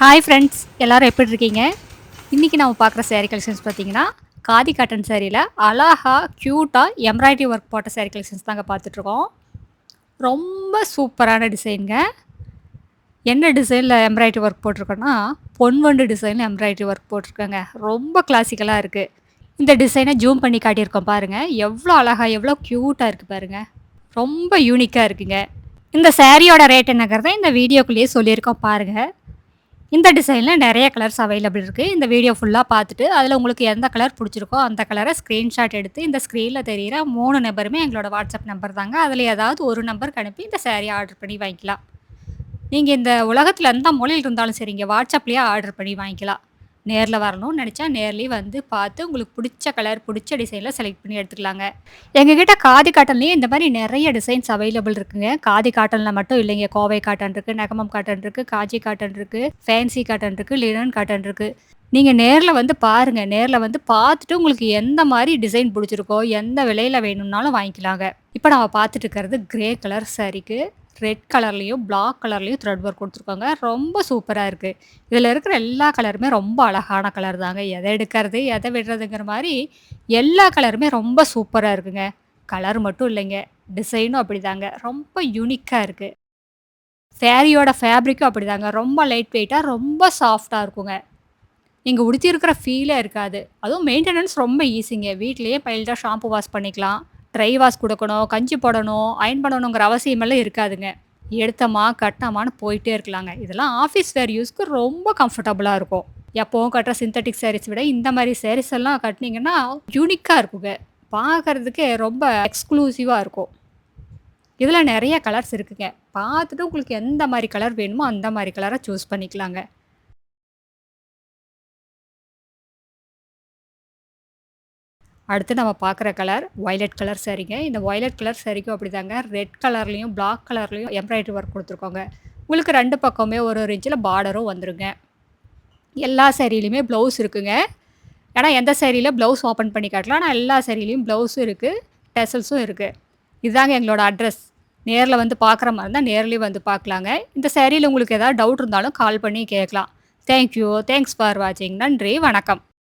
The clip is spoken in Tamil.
ஹாய் ஃப்ரெண்ட்ஸ் எல்லோரும் எப்படி இருக்கீங்க இன்றைக்கி நம்ம பார்க்குற சேரீ கலெக்ஷன்ஸ் பார்த்தீங்கன்னா காதி காட்டன் சேரீயில் அழகா க்யூட்டாக எம்ப்ராய்டரி ஒர்க் போட்ட சேரீ கலெக்ஷன்ஸ் தாங்க பார்த்துட்ருக்கோம். ரொம்ப சூப்பரான டிசைனுங்க என்ன டிசைனில் எம்ப்ராய்டரி ஒர்க் போட்டிருக்கோன்னா பொன்வண்டு டிசைனில் எம்ப்ராய்டரி ஒர்க் போட்டிருக்கோங்க. ரொம்ப கிளாசிக்கலாக இருக்குது இந்த டிசைனை ஜூம் பண்ணி காட்டியிருக்கோம் பாருங்கள் எவ்வளோ அழகாக எவ்வளோ க்யூட்டாக இருக்குது பாருங்கள் ரொம்ப யூனிக்காக இருக்குங்க. இந்த சேரீயோட ரேட் என்னங்கிறத இந்த வீடியோக்குள்ளேயே சொல்லியிருக்கோம் பாருங்கள் இந்த டிசைனில் நிறைய கலர்ஸ் அவைலபிள் இருக்குது இந்த வீடியோ ஃபுல்லாக பார்த்துட்டு அதில் உங்களுக்கு எந்த கலர் பிடிச்சிருக்கோ அந்த கலரை ஸ்க்ரீன்ஷாட் எடுத்து இந்த ஸ்க்ரீனில் தெரிகிற மூணு நம்பருமே எங்களோட வாட்ஸ்அப் நம்பர் தாங்க. அதில் ஏதாவது ஒரு நம்பருக்கு அனுப்பி இந்த சேரீ ஆர்டர் பண்ணி வாங்கிக்கலாம். நீங்கள் இந்த உலகத்தில் எந்த மொழியில் இருந்தாலும் சரிங்க வாட்ஸ்அப்லேயே ஆர்டர் பண்ணி வாங்கிக்கலாம். நேரில் வரணும்னு நினச்சா நேர்லேயே வந்து பார்த்து உங்களுக்கு பிடிச்ச கலர் பிடிச்ச டிசைனில் செலக்ட் பண்ணி எடுத்துக்கலாங்க. எங்ககிட்ட காதி காட்டன்லேயும் இந்த மாதிரி நிறைய டிசைன்ஸ் அவைலபிள் இருக்குங்க. காதி காட்டனில் மட்டும் இல்லைங்க. கோவை காட்டன் இருக்குது நகமம் காட்டன் இருக்குது காஜி காட்டன் இருக்குது ஃபேன்சி காட்டன் இருக்குது லினன் காட்டன் இருக்குது நீங்கள் நேரில் வந்து பாருங்கள் நேரில் வந்து பார்த்துட்டு உங்களுக்கு எந்த மாதிரி டிசைன் பிடிச்சிருக்கோ எந்த விலையில் வேணும்னாலும் வாங்கிக்கலாங்க. இப்போ நம்ம பார்த்துட்டு இருக்கிறது கிரே கலர் சாரிக்கு ரெட் கலர்லேயும் பிளாக் கலர்லேயும் த்ரெட் ஒர்க் கொடுத்துருக்காங்க. ரொம்ப சூப்பராக இருக்குது இதில் இருக்கிற எல்லா கலருமே ரொம்ப அழகான கலர் தாங்க. எதை எடுக்கிறது எதை விடுறதுங்கிற மாதிரி எல்லா கலருமே ரொம்ப சூப்பராக இருக்குங்க. கலர் மட்டும் இல்லைங்க. டிசைனும் அப்படி தாங்க ரொம்ப யூனிக்காக இருக்குது சேரீயோட ஃபேப்ரிக்கும் அப்படி தாங்க ரொம்ப லைட் வெயிட்டாக ரொம்ப சாஃப்டாக இருக்குங்க. நீங்கள் உடுத்தியிருக்கிற ஃபீலே இருக்காது. அதுவும் மெயின்டெனன்ஸ் ரொம்ப ஈஸிங்க வீட்லேயே பைல்டாக ஷாம்பு வாஷ் பண்ணிக்கலாம். ட்ரை வாஷ் கொடுக்கணும் கஞ்சி போடணும் அயன் பண்ணணுங்கிற அவசியமெல்லாம் இருக்காதுங்க. எடுத்தமா கட்டமான்னு போயிட்டே இருக்கலாங்க. இதெல்லாம் ஆஃபீஸ் வேர் யூஸ்க்கு ரொம்ப கம்ஃபர்டபுளாக இருக்கும். எப்போவும் கட்டுற சிந்தட்டிக் சாரீஸ் விட இந்த மாதிரி சாரீஸ் எல்லாம் கட்டினீங்கன்னா யூனிக்காக இருக்குங்க. பார்க்கறதுக்கே ரொம்ப எக்ஸ்க்ளூசிவாக இருக்கும். இதில் நிறைய கலர்ஸ் இருக்குங்க. பார்த்துட்டு உங்களுக்கு எந்த மாதிரி கலர் வேணுமோ அந்த மாதிரி கலரை சூஸ் பண்ணிக்கலாங்க. அடுத்து நம்ம பார்க்குற கலர் வயலட் கலர் சரிங்க. இந்த வயலட் கலர் சரிக்கும் அப்படி தாங்க ரெட் கலர்லேயும் பிளாக் கலர்லேயும் எம்ப்ராய்டரி ஒர்க் கொடுத்துருக்கோங்க. உங்களுக்கு ரெண்டு பக்கமே ஒரு ஒரு இன்ச்சில் பார்டரும் வந்துருங்க. எல்லா சேரீலையுமே ப்ளவுஸ் இருக்குங்க. ஏன்னா எந்த சேரீயில் ப்ளவுஸ் ஓப்பன் பண்ணி காட்டலாம். ஆனால் எல்லா சேரீலையும் ப்ளவுஸும் இருக்குது டெசல்ஸும் இருக்குது இதுதாங்க எங்களோட அட்ரஸ் நேரில் வந்து பார்க்குற மாதிரி இருந்தால் நேர்லேயும் வந்து பார்க்கலாங்க. இந்த சேரீயில் உங்களுக்கு ஏதாவது டவுட் இருந்தாலும் கால் பண்ணி கேட்கலாம். தேங்க்யூ தேங்க்ஸ் ஃபார் வாட்சிங் நன்றி. வணக்கம்.